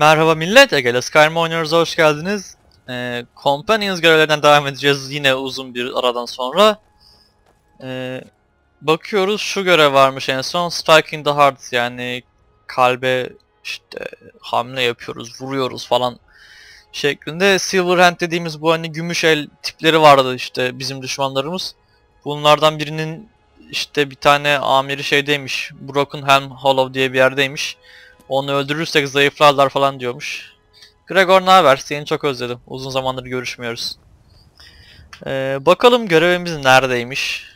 Merhaba millet, Egele Skyrim oynuyoruz, hoş geldiniz. Ee, Companions görevlerinden devam edeceğiz yine uzun bir aradan sonra. Ee, bakıyoruz şu görev varmış en son, Striking the Heart yani kalbe işte hamle yapıyoruz, vuruyoruz falan şeklinde. Silverhand dediğimiz bu hani gümüş el tipleri vardı işte bizim düşmanlarımız. Bunlardan birinin işte bir tane amiri şeydeymiş, Broken Helm Hollow diye bir yerdeymiş. Onu öldürürsek zayıflarlar falan diyormuş. Gregor ne haber? Seni çok özledim. Uzun zamandır görüşmüyoruz. Ee, bakalım görevimiz neredeymiş.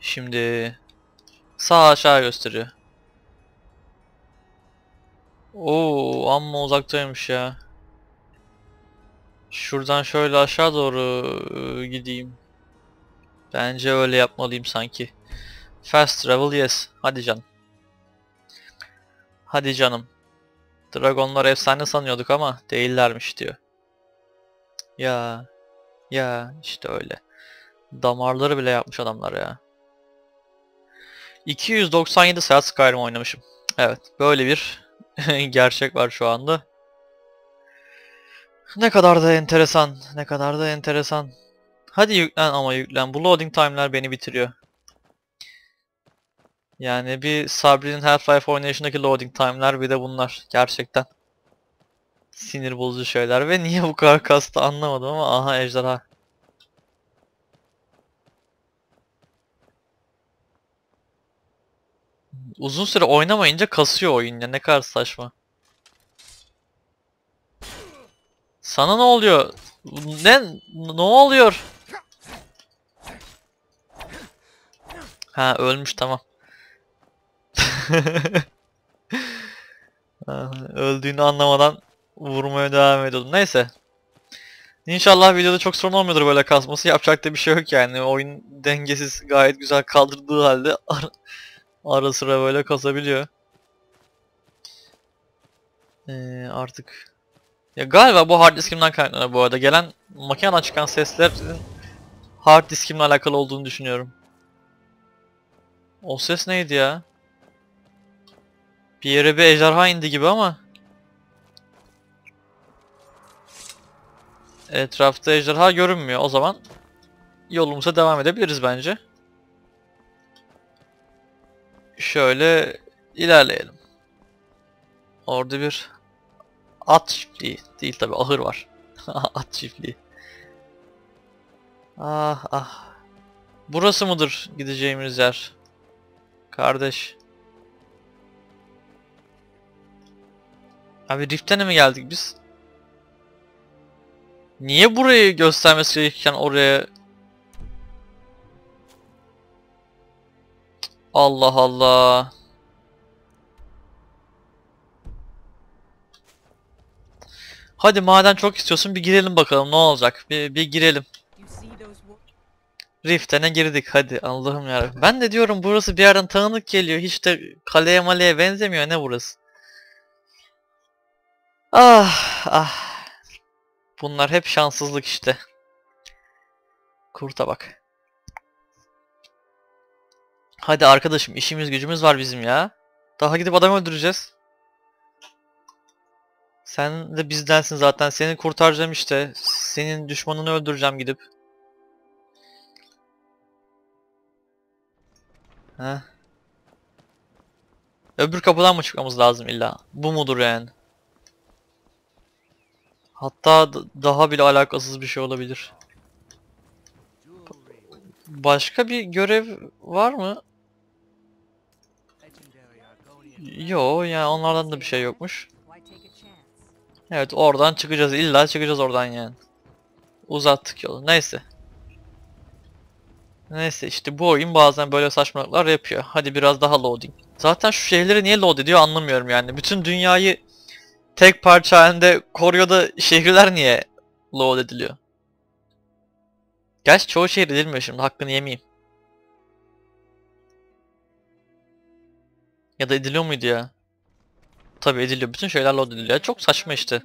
Şimdi sağ aşağı gösteriyor. Oo, amma uzaktaymış ya. Şuradan şöyle aşağı doğru e, gideyim. Bence öyle yapmalıyım sanki. Fast travel yes. Hadi canım. Hadi canım. Dragonlar efsane sanıyorduk ama değillermiş diyor. Ya. Ya işte öyle. Damarları bile yapmış adamlar ya. 297 saat Skyrim oynamışım. Evet böyle bir gerçek var şu anda. Ne kadar da enteresan. Ne kadar da enteresan. Hadi yüklen ama yüklen. Bu loading time'lar beni bitiriyor. Yani bir Sabri'nin Half-Life oynayışındaki loading time'lar bir de bunlar. Gerçekten. Sinir bozucu şeyler ve niye bu kadar kastı anlamadım ama aha ejderha. Uzun süre oynamayınca kasıyor oyun ya ne kadar saçma. Sana ne oluyor? Ne ne oluyor? Ha ölmüş tamam. Ah, Öldüğünü anlamadan vurmaya devam ediyordum. Neyse. İnşallah videoda çok sorun olmuyordur böyle kasması. Yapacak da bir şey yok yani. Oyun dengesiz gayet güzel kaldırdığı halde ara, ara sıra böyle kasabiliyor. Ee, artık ya galiba bu hard diskimden kaynaklanıyor bu arada. Gelen makineden çıkan seslerin hard diskimle alakalı olduğunu düşünüyorum. O ses neydi ya? Bir yere bir ejderha indi gibi ama. Etrafta ejderha görünmüyor. O zaman yolumuza devam edebiliriz bence. Şöyle ilerleyelim. Orada bir at çiftliği değil tabi ahır var. at çiftliği. Ah ah. Burası mıdır gideceğimiz yer? Kardeş. Abi Rift'e mi geldik biz? Niye burayı göstermesi gerekirken oraya... Allah Allah. Hadi madem çok istiyorsun bir girelim bakalım ne olacak. Bir, bir girelim. Rift'e girdik hadi Allah'ım ya. Ben de diyorum burası bir yerden tanıdık geliyor. Hiç de kaleye maleye benzemiyor ne burası. Ah ah. Bunlar hep şanssızlık işte. Kurta bak. Hadi arkadaşım işimiz gücümüz var bizim ya. Daha gidip adam öldüreceğiz. Sen de bizdensin zaten. Seni kurtaracağım işte. Senin düşmanını öldüreceğim gidip. Heh. Öbür kapıdan mı çıkmamız lazım illa? Bu mudur yani? Hatta daha bile alakasız bir şey olabilir. Başka bir görev var mı? Yo yani onlardan da bir şey yokmuş. Evet oradan çıkacağız illa çıkacağız oradan yani. Uzattık yolu neyse. Neyse işte bu oyun bazen böyle saçmalıklar yapıyor. Hadi biraz daha loading. Zaten şu şehirleri niye load ediyor anlamıyorum yani. Bütün dünyayı tek parça halinde koruyor da şehirler niye load ediliyor? Gerçi çoğu şehir edilmiyor şimdi hakkını yemeyeyim. Ya da ediliyor muydu ya? Tabi ediliyor. Bütün şeyler load ediliyor. Çok saçma işte.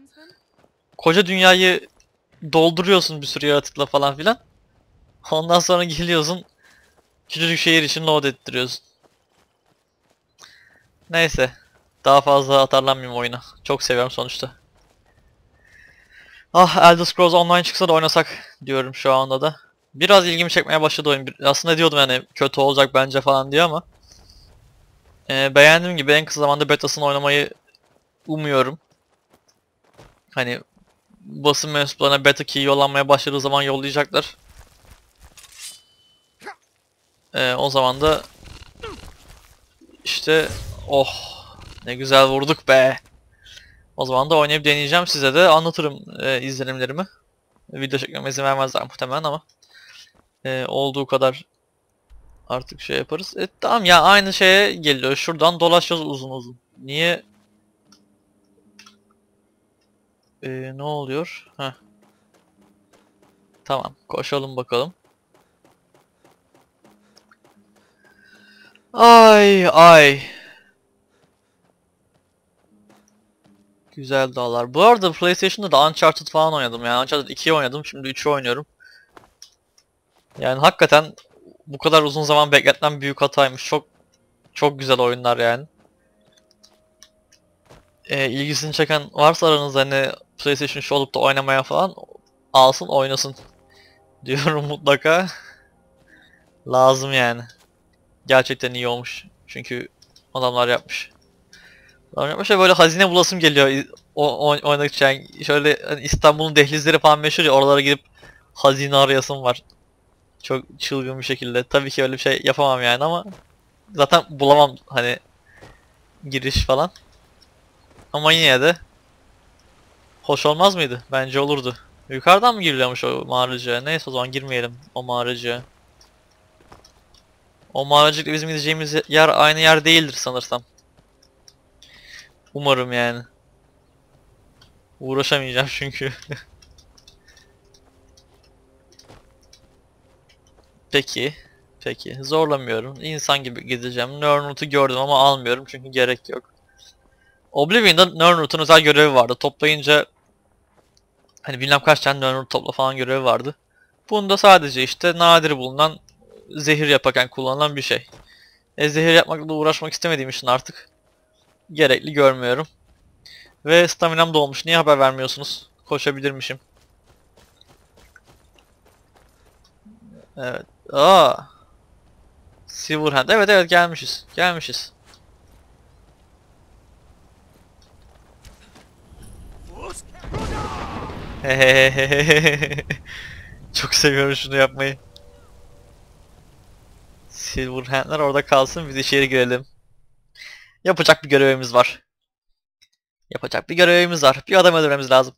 Koca dünyayı dolduruyorsun bir sürü yaratıkla falan filan. Ondan sonra geliyorsun küçücük şehir için load ettiriyorsun. Neyse. Daha fazla atarlanmayayım oyuna. Çok seviyorum sonuçta. Ah Elder Scrolls Online çıksa da oynasak diyorum şu anda da. Biraz ilgimi çekmeye başladı oyun. Aslında diyordum yani kötü olacak bence falan diye ama. Ee, beğendiğim gibi en kısa zamanda betasını oynamayı umuyorum. Hani basın mensuplarına beta key yollanmaya başladığı zaman yollayacaklar. Ee, o zaman da işte oh ne güzel vurduk be. O zaman da oynayıp deneyeceğim size de anlatırım e, izlenimlerimi. Video çekmeme izin vermezler muhtemelen ama e, olduğu kadar artık şey yaparız. E, tamam ya aynı şeye geliyor. Şuradan dolaşacağız uzun uzun. Niye? E, ne oluyor? Heh. Tamam koşalım bakalım. Ay ay. Güzel dağlar. Bu arada PlayStation'da da Uncharted falan oynadım yani. Uncharted 2'yi oynadım. Şimdi 3'ü oynuyorum. Yani hakikaten bu kadar uzun zaman bekletmem büyük hataymış. Çok çok güzel oyunlar yani. Ee, ilgisini çeken varsa aranızda hani PlayStation şu olup da oynamaya falan alsın oynasın diyorum mutlaka. Lazım yani. Gerçekten iyi olmuş. Çünkü adamlar yapmış. Ve böyle hazine bulasım geliyor o, o oynadıkça. Yani şöyle hani İstanbul'un dehlizleri falan meşhur ya oralara gidip hazine arayasım var. Çok çılgın bir şekilde. Tabii ki öyle bir şey yapamam yani ama zaten bulamam hani giriş falan. Ama yine de hoş olmaz mıydı? Bence olurdu. Yukarıdan mı giriliyormuş o mağaracığa? Neyse o zaman girmeyelim o mağaracığa. O mağaracıkla bizim gideceğimiz yer aynı yer değildir sanırsam. Umarım yani. Uğraşamayacağım çünkü. Peki. Peki. Zorlamıyorum. İnsan gibi gideceğim. Nernut'u gördüm ama almıyorum çünkü gerek yok. Oblivion'da Nernut'un özel görevi vardı. Toplayınca hani bilmem kaç tane Nernut topla falan görevi vardı. Bunda sadece işte nadir bulunan zehir yaparken kullanılan bir şey. E, zehir yapmakla uğraşmak istemediğim için artık gerekli görmüyorum. Ve staminam dolmuş. Niye haber vermiyorsunuz? Koşabilirmişim. Evet. Aa. Silverhand. Evet evet gelmişiz. Gelmişiz. Çok seviyorum şunu yapmayı. Silverhand'ler orada kalsın biz içeri girelim. Yapacak bir görevimiz var. Yapacak bir görevimiz var. Bir adam öldürmemiz lazım.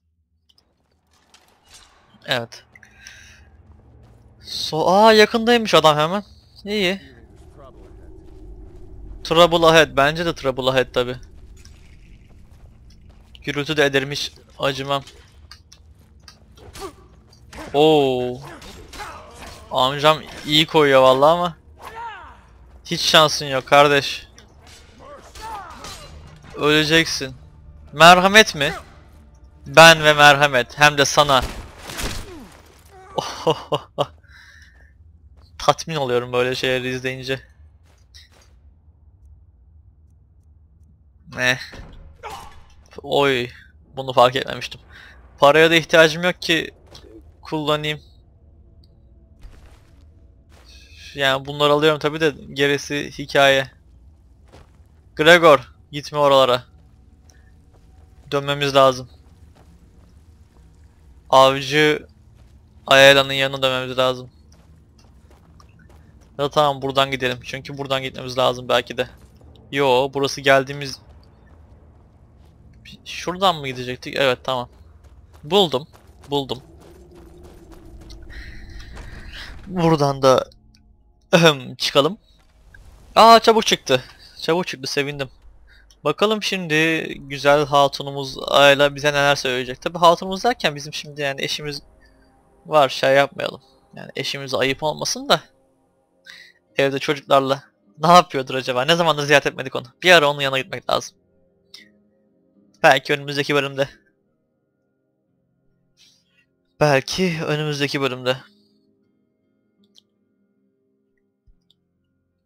Evet. So Aa yakındaymış adam hemen. İyi. Trouble ahead. Bence de trouble ahead tabi. Gürültü de ederim hiç acımam. Oo. Amcam iyi koyuyor vallahi ama. Hiç şansın yok kardeş. Öleceksin. Merhamet mi? Ben ve merhamet. Hem de sana. Tatmin oluyorum böyle şeyleri izleyince. Ne? Oy. Bunu fark etmemiştim. Paraya da ihtiyacım yok ki kullanayım. Yani bunları alıyorum tabi de gerisi hikaye. Gregor gitme oralara. Dönmemiz lazım. Avcı Ayela'nın yanına dönmemiz lazım. Ya tamam buradan gidelim. Çünkü buradan gitmemiz lazım belki de. Yo burası geldiğimiz... Şuradan mı gidecektik? Evet tamam. Buldum. Buldum. Buradan da çıkalım. Aa çabuk çıktı. Çabuk çıktı sevindim. Bakalım şimdi güzel hatunumuz Ayla bize neler söyleyecek. Tabi hatunumuz derken bizim şimdi yani eşimiz var şey yapmayalım. Yani eşimize ayıp olmasın da. Evde çocuklarla ne yapıyordur acaba? Ne zamandır ziyaret etmedik onu. Bir ara onun yanına gitmek lazım. Belki önümüzdeki bölümde. Belki önümüzdeki bölümde.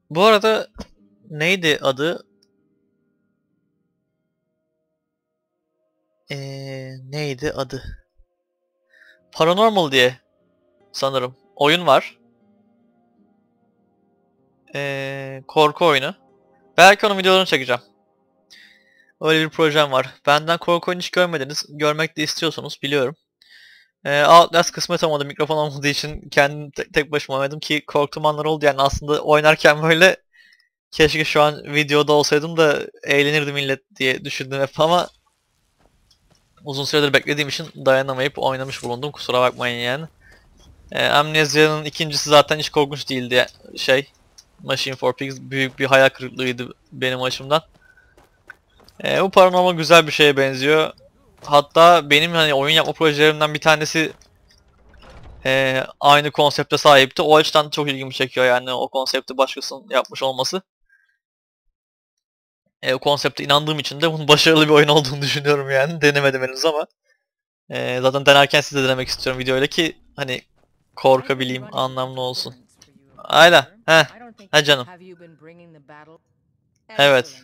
Bu arada neydi adı? Ee, neydi adı? Paranormal diye sanırım. Oyun var. Ee, korku oyunu. Belki onun videolarını çekeceğim. Öyle bir projem var. Benden korku oyunu hiç görmediniz. Görmek de istiyorsanız biliyorum. Ee, Outlast kısmet olmadı. Mikrofon olmadığı için kendim tek, tek başıma oynadım ki korktuğum anlar oldu. Yani aslında oynarken böyle keşke şu an videoda olsaydım da eğlenirdi millet diye düşündüm hep ama uzun süredir beklediğim için dayanamayıp oynamış bulundum. Kusura bakmayın yani. Ee, Amnesia'nın ikincisi zaten hiç korkunç değildi. Şey, Machine for Pigs büyük bir hayal kırıklığıydı benim açımdan. Ee, bu paranormal güzel bir şeye benziyor. Hatta benim hani oyun yapma projelerimden bir tanesi ee, aynı konsepte sahipti. O açıdan çok ilgimi çekiyor yani o konsepti başkasının yapmış olması. E, o konsepte inandığım için de bunun başarılı bir oyun olduğunu düşünüyorum yani. Denemedim henüz ama. E, zaten denerken size de denemek istiyorum videoyla ki hani korkabileyim, anlamlı olsun. Ayla, heh, ha canım. Evet.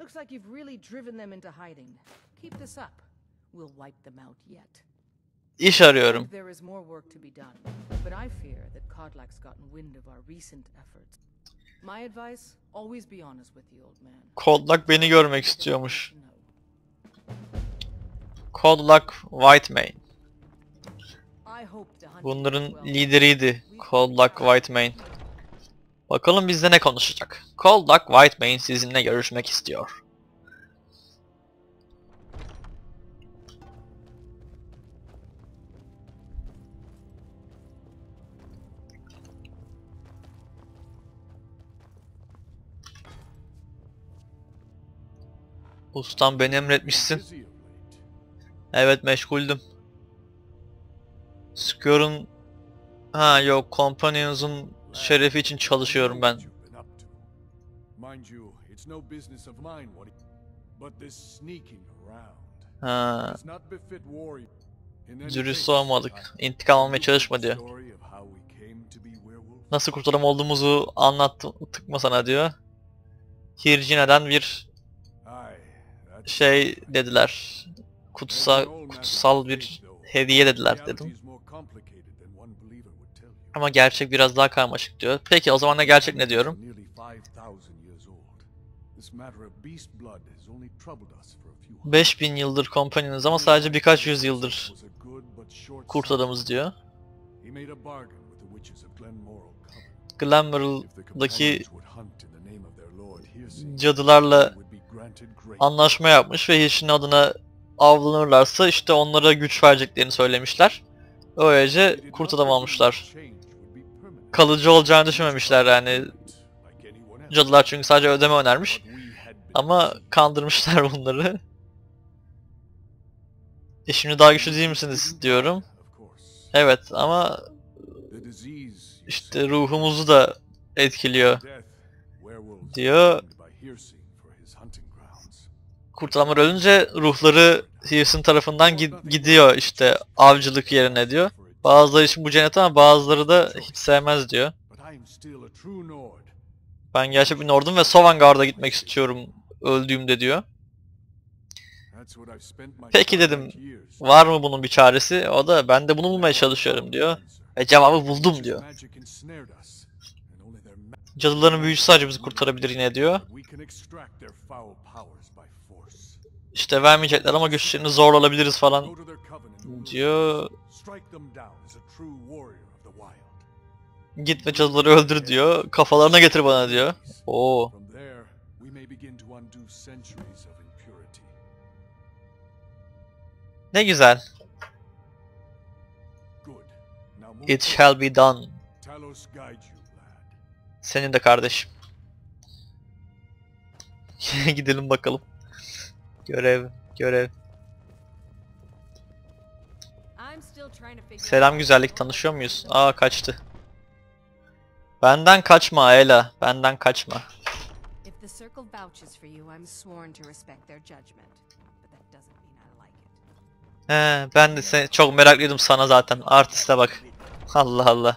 Looks like you've really driven them into hiding. Keep this up. We'll wipe them out yet. İş arıyorum. There is more work to be done, but I fear that Kodlak's gotten wind of our recent efforts. My advice: always be honest with the old man. Kodlak beni görmek istiyormuş. Kodlak Whitemane. Bunların lideriydi. Kodlak Whitemane. Bakalım bizde ne konuşacak. Kodlak Whitemane sizinle görüşmek istiyor. Ustam beni emretmişsin. Evet meşguldüm. Square'ın... Ha yok Companions'un şerefi için çalışıyorum ben. Ha, dürüst olmadık. İntikam almaya çalışma diyor. Nasıl kurtarım olduğumuzu anlattık mı sana diyor. Hircine'den bir şey dediler. Kutsal, kutsal bir hediye dediler dedim. Ama gerçek biraz daha karmaşık diyor. Peki o zaman da gerçek ne diyorum? Nearly 5,000 years old. This matter of beast blood has only troubled us for a few hundred 5000 yıldır Companions ama sadece birkaç but short kurt adamız diyor. Hircine, cadılarla anlaşma yapmış ve Hirsch'in adına avlanırlarsa işte onlara güç vereceklerini söylemişler. Öylece They did kurt not adam believe almışlar. change would be permanent. Kalıcı olacağını düşünmemişler yani. Cadılar çünkü sadece ödeme önermiş. Ama kandırmışlar bunları. E şimdi daha güçlü değil misiniz diyorum. Evet ama işte ruhumuzu da etkiliyor diyor. claimed by Hircine for his hunting grounds. Kurt adamlar ölünce ruhları Hirsch'in tarafından gid- gidiyor işte avcılık yerine diyor. Bazıları için bu cennet ama bazıları da hiç sevmez diyor. Ben gerçek bir Nord'um ve Sovngarde'a gitmek istiyorum öldüğümde diyor. Peki dedim. Var mı bunun bir çaresi? O da ben de bunu bulmaya çalışıyorum diyor. Ve cevabı buldum diyor. Cadıların büyücüsü sadece bizi kurtarabilir yine diyor. İşte vermeyecekler ama güçlerini zorla alabiliriz falan diyor. Git ve cadıları öldür diyor. Kafalarına getir bana diyor. Oo. From there, It shall be done. Senin de kardeşim. Gidelim bakalım. Görev, görev. Selam güzellik tanışıyor muyuz? Aa kaçtı. Benden kaçma Ela. Benden kaçma. He, ben de seni çok meraklıydım sana zaten. Artiste bak. Allah Allah.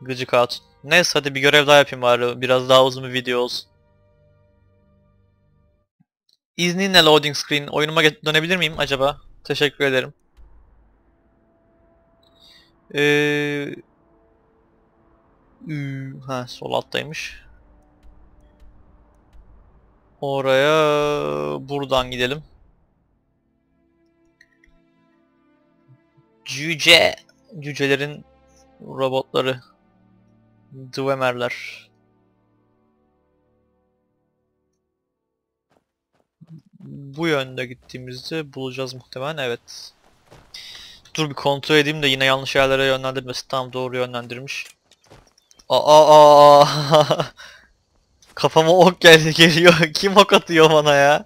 Gıcık hatun. Neyse hadi bir görev daha yapayım bari. Biraz daha uzun bir video olsun. İzninle loading screen. Oyunuma dönebilir miyim acaba? Teşekkür ederim. Ee, ü- ha sol alttaymış. Oraya buradan gidelim. Cüce. Cücelerin robotları. Dwemerler. Bu yönde gittiğimizde bulacağız muhtemelen. Evet. Dur bir kontrol edeyim de yine yanlış yerlere yönlendirmesin. Tam doğru yönlendirmiş. Aa, aa. Kafama ok geldi geliyor. Kim ok atıyor bana ya?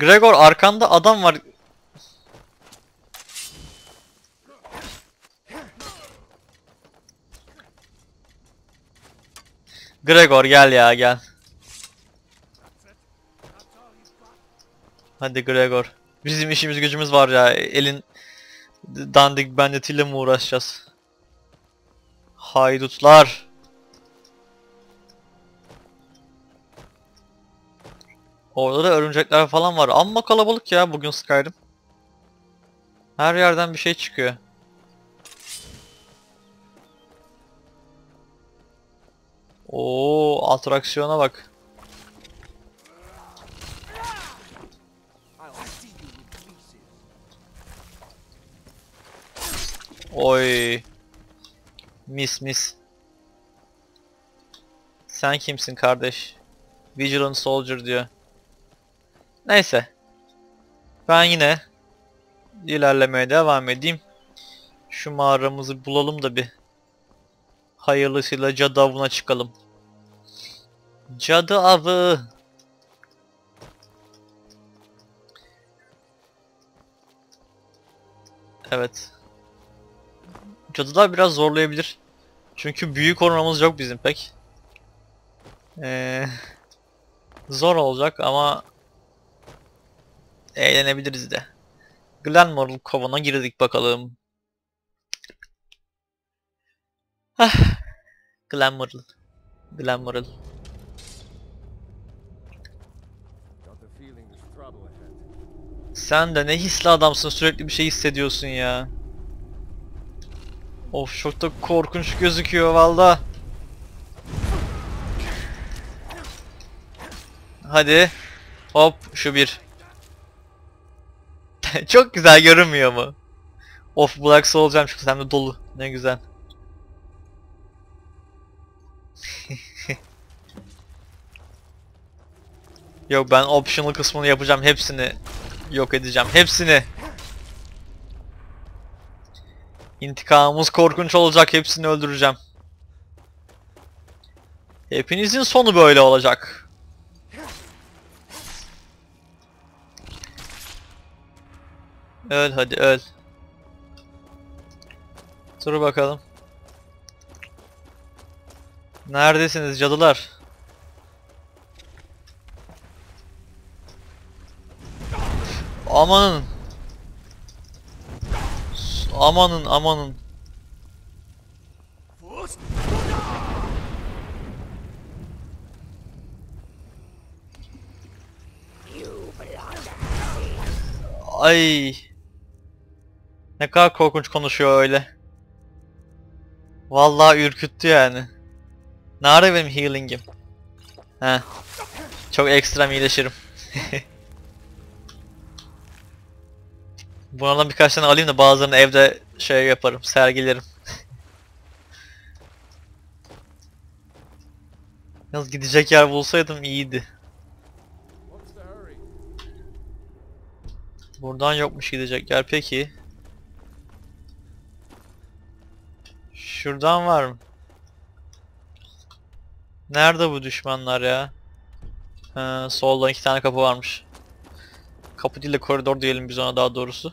Gregor arkanda adam var. Gregor gel ya gel. Hadi Gregor. Bizim işimiz gücümüz var ya. Elin dandik banditiyle mi uğraşacağız? Haydutlar. Orada da örümcekler falan var. Amma kalabalık ya bugün Skyrim. Her yerden bir şey çıkıyor. Oo, atraksiyona bak. Oy. Mis mis. Sen kimsin kardeş? Vigilant Soldier diyor. Neyse. Ben yine ilerlemeye devam edeyim. Şu mağaramızı bulalım da bir hayırlısıyla cadı avına çıkalım. Cadı avı. Evet. Cadılar biraz zorlayabilir. Çünkü büyük koronamız yok bizim pek. Ee, zor olacak ama eğlenebiliriz de. Glenmoril kovana girdik bakalım. There's trouble ahead. Sen de ne hisli adamsın sürekli bir şey hissediyorsun ya. Of çok da korkunç gözüküyor valla. Hadi. Hop şu bir. çok güzel görünmüyor mu? Of Black Soul olacağım çünkü hem de dolu. Ne güzel. Yok ben optional kısmını yapacağım. Hepsini yok edeceğim. Hepsini. İntikamımız korkunç olacak. Hepsini öldüreceğim. Hepinizin sonu böyle olacak. Öl hadi öl. Dur bakalım. Neredesiniz cadılar? Amanın. Amanın amanın. Ay. Ne kadar korkunç konuşuyor öyle. Vallahi ürküttü yani. Nerede benim healing'im? He. Çok ekstrem iyileşirim. Bunlardan birkaç tane alayım da bazılarını evde şey yaparım, sergilerim. Yalnız gidecek yer bulsaydım iyiydi. Buradan yokmuş gidecek yer peki. Şuradan var mı? Nerede bu düşmanlar ya? Ha, solda iki tane kapı varmış. Kapı değil de koridor diyelim biz ona daha doğrusu.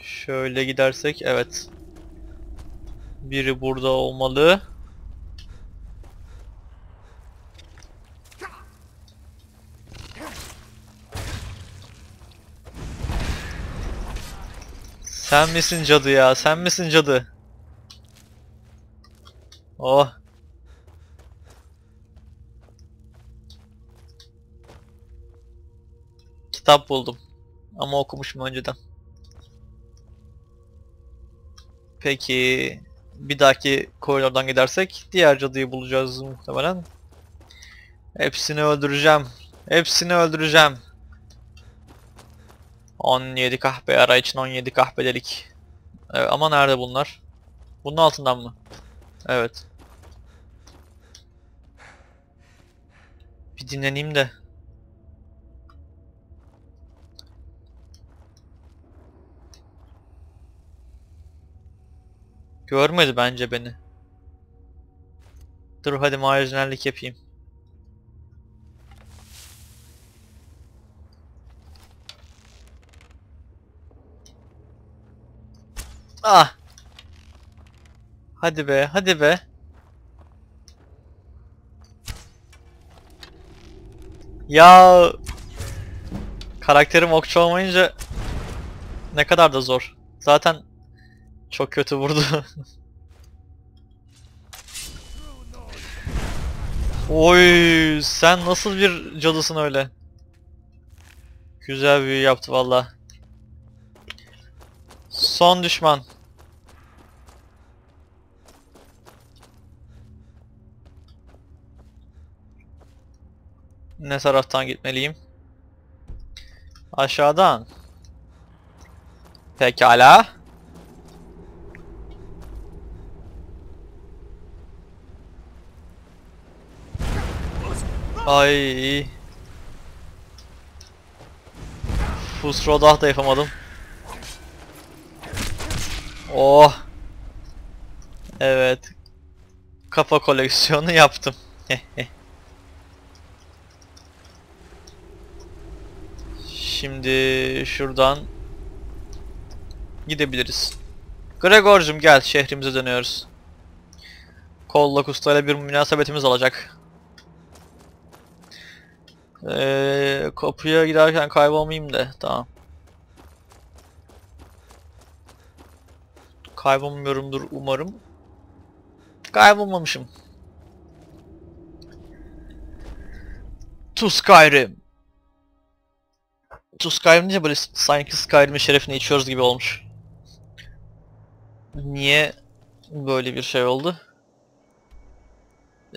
Şöyle gidersek evet. Biri burada olmalı. Sen misin cadı ya? Sen misin cadı? Oh. Kitap buldum. Ama okumuşum önceden. Peki bir dahaki koridordan gidersek diğer cadıyı bulacağız muhtemelen. Hepsini öldüreceğim. Hepsini öldüreceğim. 17 kahpe ara için 17 kahpedelik. Evet, ama nerede bunlar? Bunun altından mı? Evet. Bir dinleneyim de. Görmedi bence beni. Dur hadi marjinallik yapayım. Ah. Hadi be, hadi be. Ya karakterim okçu olmayınca ne kadar da zor. Zaten çok kötü vurdu. Oy, sen nasıl bir cadısın öyle? Güzel büyü yaptı valla. Son düşman. Ne taraftan gitmeliyim? Aşağıdan. Pekala. Ay. Fusrodah da yapamadım. Oh. Evet. Kafa koleksiyonu yaptım. Şimdi şuradan gidebiliriz. Gregor'cum gel şehrimize dönüyoruz. Kollak Usta ile bir münasebetimiz olacak. Ee, kapıya giderken kaybolmayayım da tamam. Kaybolmuyorumdur umarım. Kaybolmamışım. To To Skyrim deyince böyle sanki Skyrim'in şerefine içiyoruz gibi olmuş. Niye böyle bir şey oldu?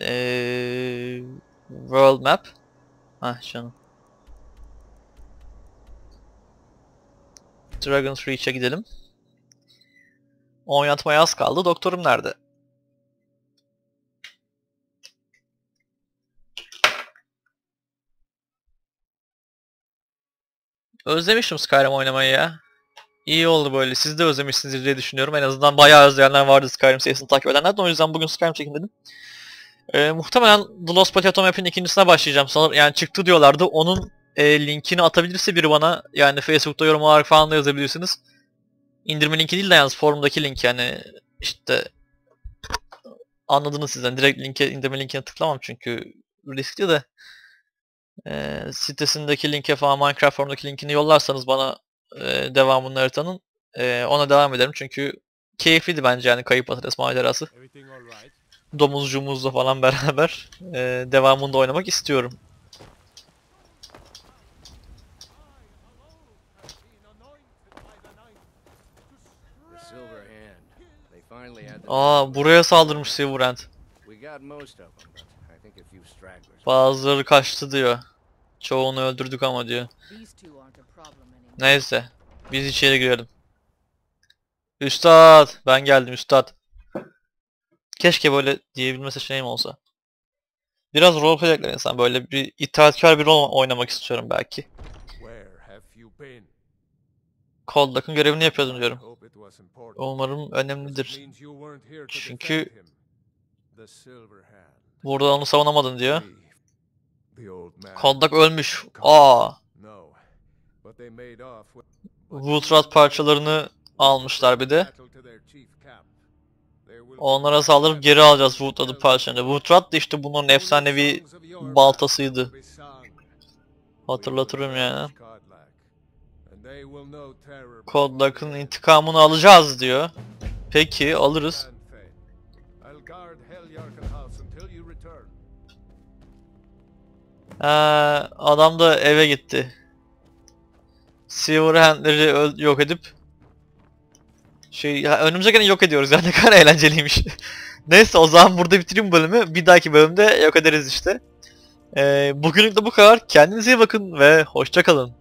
Ee, world Map. Ah canım. Dragon's Reach'e gidelim. Oynatmaya az kaldı. Doktorum nerede? Özlemişim Skyrim oynamayı ya. İyi oldu böyle. Siz de özlemişsiniz diye düşünüyorum. En azından bayağı özleyenler vardı Skyrim serisini takip edenler. O yüzden bugün Skyrim çekin dedim. Ee, muhtemelen The Lost Potato Map'in ikincisine başlayacağım sanırım. Yani çıktı diyorlardı. Onun e, linkini atabilirse biri bana yani Facebook'ta yorum olarak falan da yazabilirsiniz. İndirme linki değil de yalnız forumdaki link yani işte anladınız sizden. Direkt linke indirme linkine tıklamam çünkü riskli de e, sitesindeki linke falan Minecraft forumdaki linkini yollarsanız bana e, devamını haritanın e, ona devam ederim çünkü keyifliydi bence yani kayıp patates macerası. Domuzcuğumuzla falan beraber e, devamında oynamak istiyorum. Aa buraya saldırmış Silverhand. Bazıları kaçtı diyor. Çoğunu öldürdük ama diyor. Neyse. Biz içeri girelim. Üstad! Ben geldim üstad. Keşke böyle diyebilme seçeneğim olsa. Biraz roleplay ekler insan. Böyle bir itaatkar bir rol oynamak istiyorum belki. Coldlock'un görevini yapıyordum diyorum. Umarım önemlidir. Çünkü- Burada onu savunamadın diyor. Coldlock ölmüş. Aa! Woodrat parçalarını almışlar bir de. Onlara saldırıp geri alacağız Woodrat'ın parçalarını. Woodrat da işte bunların efsanevi baltasıydı. Hatırlatırım yani. Coldlock'ın intikamını alacağız diyor. Peki alırız. Ee, adam da eve gitti. Silverhand'leri yok edip şey ya önümüze gene yok ediyoruz yani ne kadar eğlenceliymiş. Neyse o zaman burada bitireyim bölümü. Bir dahaki bölümde yok ederiz işte. Ee, bugünlük de bu kadar. Kendinize iyi bakın ve hoşça kalın.